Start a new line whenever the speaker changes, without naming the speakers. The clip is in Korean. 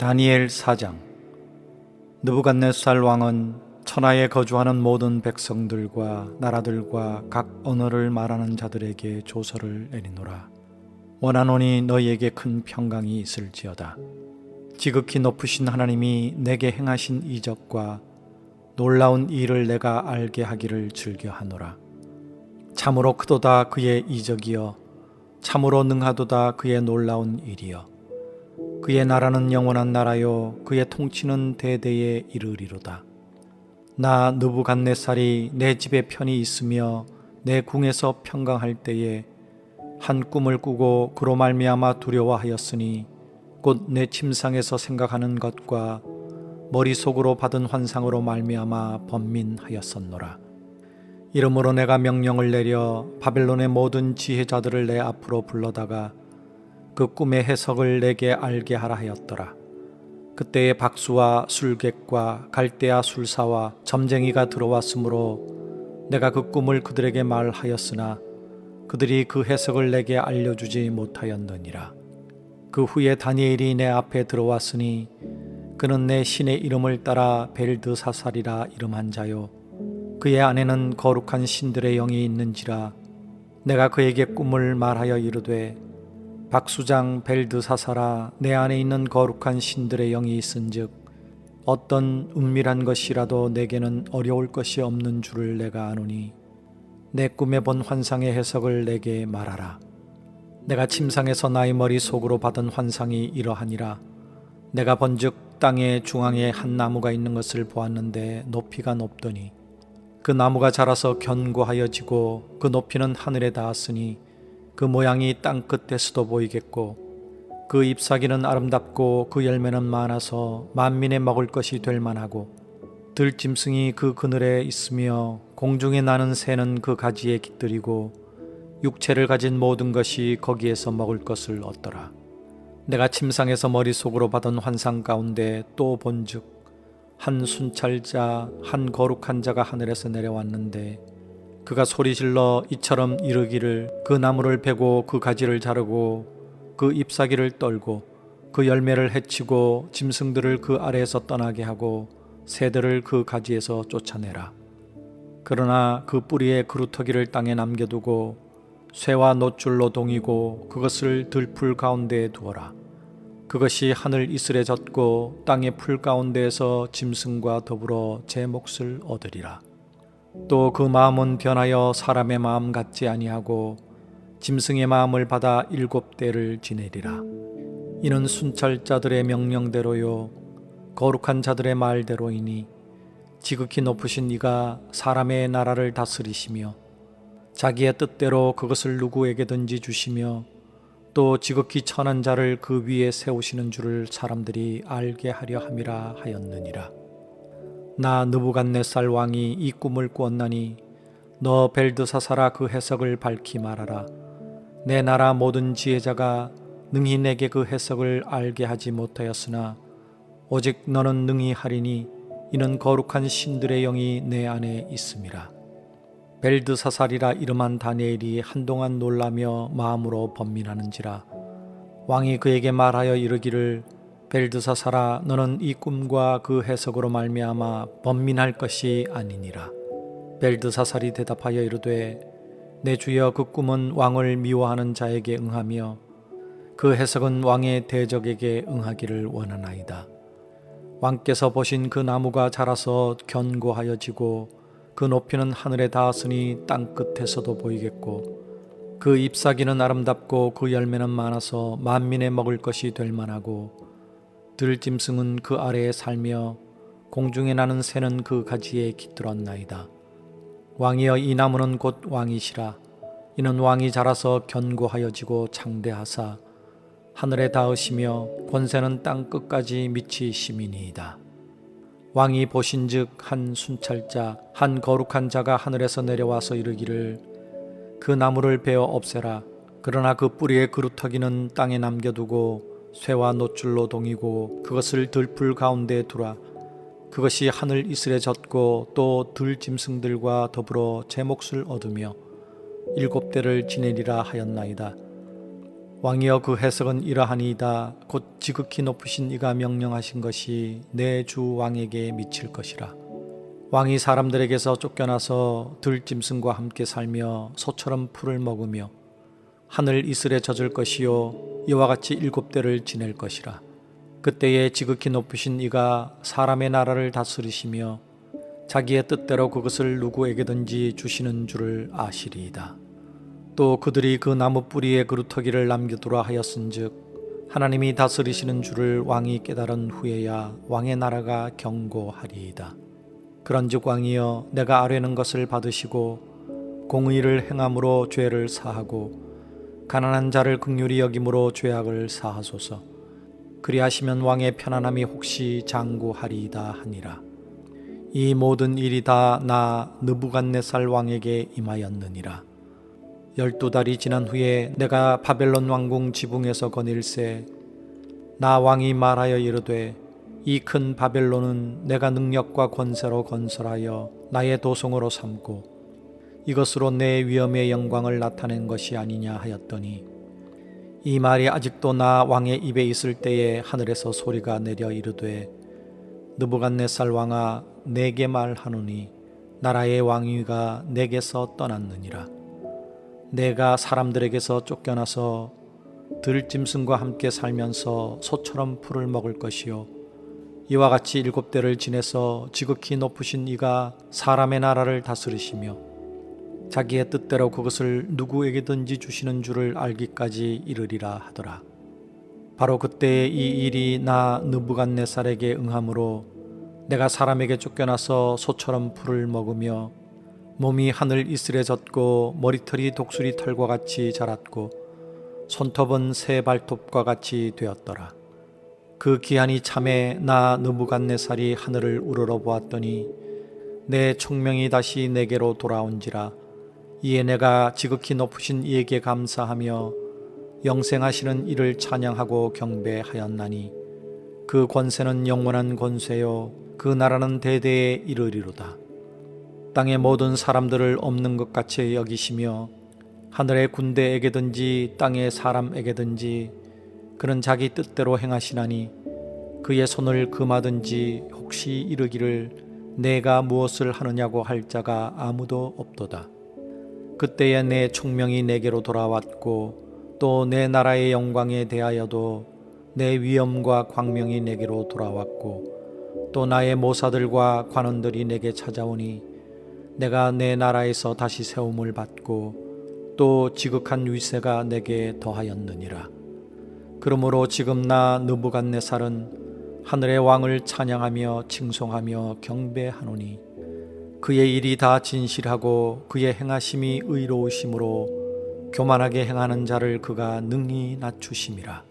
다니엘 4장 느부갓네살 왕은 천하에 거주하는 모든 백성들과 나라들과 각 언어를 말하는 자들에게 조서를 내리노라. 원하노니 너희에게 큰 평강이 있을지어다. 지극히 높으신 하나님이 내게 행하신 이적과 놀라운 일을 내가 알게 하기를 즐겨하노라. 참으로 크도다 그의 이적이여. 참으로 능하도다 그의 놀라운 일이여 그의 나라는 영원한 나라요. 그의 통치는 대대에 이르리로다. 나 느부갓네살이 내 집에 편히 있으며 내 궁에서 평강할 때에 한 꿈을 꾸고 그로 말미암아 두려워하였으니 곧 내 침상에서 생각하는 것과 머릿속으로 받은 환상으로 말미암아 번민하였었노라. 이러므로 내가 명령을 내려 바벨론의 모든 지혜자들을 내 앞으로 불러다가 그 꿈의 해석을 내게 알게 하라 하였더라. 그때에 박수와 술객과 갈대아 술사와 점쟁이가 들어왔으므로 내가 그 꿈을 그들에게 말하였으나 그들이 그 해석을 내게 알려주지 못하였느니라. 그 후에 다니엘이 내 앞에 들어왔으니 그는 내 신의 이름을 따라 벨드사살이라 이름한 자요. 그의 안에는 거룩한 신들의 영이 있는지라 내가 그에게 꿈을 말하여 이르되 박수장 벨드사사라 내 안에 있는 거룩한 신들의 영이 있은즉 어떤 은밀한 것이라도 내게는 어려울 것이 없는 줄을 내가 아노니 내 꿈에 본 환상의 해석을 내게 말하라. 내가 침상에서 나의 머리 속으로 받은 환상이 이러하니라. 내가 본즉 땅의 중앙에 한 나무가 있는 것을 보았는데 높이가 높더니 그 나무가 자라서 견고하여지고 그 높이는 하늘에 닿았으니 그 모양이 땅 끝에서도 보이겠고 그 잎사귀는 아름답고 그 열매는 많아서 만민의 먹을 것이 될 만하고 들짐승이 그 그늘에 있으며 공중에 나는 새는 그 가지에 깃들이고 육체를 가진 모든 것이 거기에서 먹을 것을 얻더라. 내가 침상에서 머릿속으로 받은 환상 가운데 또 본즉 한 순찰자 한 거룩한 자가 하늘에서 내려왔는데 그가 소리질러 이처럼 이르기를 그 나무를 베고 그 가지를 자르고 그 잎사귀를 떨고 그 열매를 해치고 짐승들을 그 아래에서 떠나게 하고 새들을 그 가지에서 쫓아내라. 그러나 그 뿌리에 그루터기를 땅에 남겨두고 쇠와 노줄로 동이고 그것을 들풀 가운데에 두어라. 그것이 하늘 이슬에 젖고 땅의 풀 가운데에서 짐승과 더불어 제 몫을 얻으리라. 또 그 마음은 변하여 사람의 마음 같지 아니하고 짐승의 마음을 받아 일곱 대를 지내리라. 이는 순찰자들의 명령대로요 거룩한 자들의 말대로이니 지극히 높으신 이가 사람의 나라를 다스리시며 자기의 뜻대로 그것을 누구에게든지 주시며 또 지극히 천한 자를 그 위에 세우시는 줄을 사람들이 알게 하려 함이라 하였느니라. 나 느부갓네살 왕이 이 꿈을 꾸었나니 너 벨드사사라 그 해석을 밝히 말하라. 내 나라 모든 지혜자가 능히 내게 그 해석을 알게 하지 못하였으나 오직 너는 능히 하리니 이는 거룩한 신들의 영이 내 안에 있음이라. 벨드사살이라 이름한 다니엘이 한동안 놀라며 마음으로 번민하는지라 왕이 그에게 말하여 이르기를 벨드사살아 너는 이 꿈과 그 해석으로 말미암아 번민할 것이 아니니라. 벨드사살이 대답하여 이르되 내 주여 그 꿈은 왕을 미워하는 자에게 응하며 그 해석은 왕의 대적에게 응하기를 원하나이다. 왕께서 보신 그 나무가 자라서 견고하여 지고 그 높이는 하늘에 닿았으니 땅 끝에서도 보이겠고 그 잎사귀는 아름답고 그 열매는 많아서 만민의 먹을 것이 될 만하고 들짐승은 그 아래에 살며 공중에 나는 새는 그 가지에 깃들었나이다. 왕이여 이 나무는 곧 왕이시라. 이는 왕이 자라서 견고하여지고 창대하사 하늘에 닿으시며 권세는 땅 끝까지 미치심이니이다. 왕이 보신즉 한 순찰자 한 거룩한 자가 하늘에서 내려와서 이르기를 그 나무를 베어 없애라 그러나 그 뿌리의 그루터기는 땅에 남겨두고 쇠와 노줄로 동이고 그것을 들풀 가운데에 두라. 그것이 하늘 이슬에 젖고 또 들짐승들과 더불어 제 몫을 얻으며 일곱 대를 지내리라 하였나이다. 왕이여 그 해석은 이러하니이다. 곧 지극히 높으신 이가 명령하신 것이 내 주 왕에게 미칠 것이라. 왕이 사람들에게서 쫓겨나서 들짐승과 함께 살며 소처럼 풀을 먹으며 하늘 이슬에 젖을 것이요 이와 같이 일곱 대를 지낼 것이라 그때에 지극히 높으신 이가 사람의 나라를 다스리시며 자기의 뜻대로 그것을 누구에게든지 주시는 줄을 아시리이다. 또 그들이 그 나무 뿌리에 그루터기를 남겨두라 하였은즉 하나님이 다스리시는 줄을 왕이 깨달은 후에야 왕의 나라가 경고하리이다. 그런즉 왕이여 내가 아뢰는 것을 받으시고 공의를 행함으로 죄를 사하고 가난한 자를 극률히 여김으로 죄악을 사하소서. 그리하시면 왕의 편안함이 혹시 장구하리이다 하니라. 이 모든 일이 다 나 느부갓네살 왕에게 임하였느니라. 열두 달이 지난 후에 내가 바벨론 왕궁 지붕에서 거닐세 나 왕이 말하여 이르되 이 큰 바벨론은 내가 능력과 권세로 건설하여 나의 도성으로 삼고 이것으로 내 위엄의 영광을 나타낸 것이 아니냐 하였더니 이 말이 아직도 나 왕의 입에 있을 때에 하늘에서 소리가 내려 이르되 느부갓네살 왕아 내게 말하노니 나라의 왕위가 내게서 떠났느니라. 내가 사람들에게서 쫓겨나서 들짐승과 함께 살면서 소처럼 풀을 먹을 것이요 이와 같이 일곱 대를 지내서 지극히 높으신 이가 사람의 나라를 다스리시며 자기의 뜻대로 그것을 누구에게든지 주시는 줄을 알기까지 이르리라 하더라. 바로 그때에 이 일이 나 느부갓네살에게 응함으로 내가 사람에게 쫓겨나서 소처럼 풀을 먹으며 몸이 하늘 이슬에 젖고 머리털이 독수리 털과 같이 자랐고 손톱은 새 발톱과 같이 되었더라. 그 기한이 참에 나 느부갓네살이 하늘을 우러러 보았더니 내 총명이 다시 내게로 돌아온지라 이에 내가 지극히 높으신 이에게 감사하며 영생하시는 이를 찬양하고 경배하였나니 그 권세는 영원한 권세요 그 나라는 대대에 이르리로다 땅의 모든 사람들을 없는 것 같이 여기시며 하늘의 군대에게든지 땅의 사람에게든지 그는 자기 뜻대로 행하시나니 그의 손을 금하든지 혹시 이르기를 내가 무엇을 하느냐고 할 자가 아무도 없도다. 그때에 내 총명이 내게로 돌아왔고 또 내 나라의 영광에 대하여도 내 위엄과 광명이 내게로 돌아왔고 또 나의 모사들과 관원들이 내게 찾아오니 내가 내 나라에서 다시 세움을 받고 또 지극한 위세가 내게 더하였느니라. 그러므로 지금 나 느부갓네살은 하늘의 왕을 찬양하며 칭송하며 경배하노니 그의 일이 다 진실하고 그의 행하심이 의로우심으로 교만하게 행하는 자를 그가 능히 낮추심이라.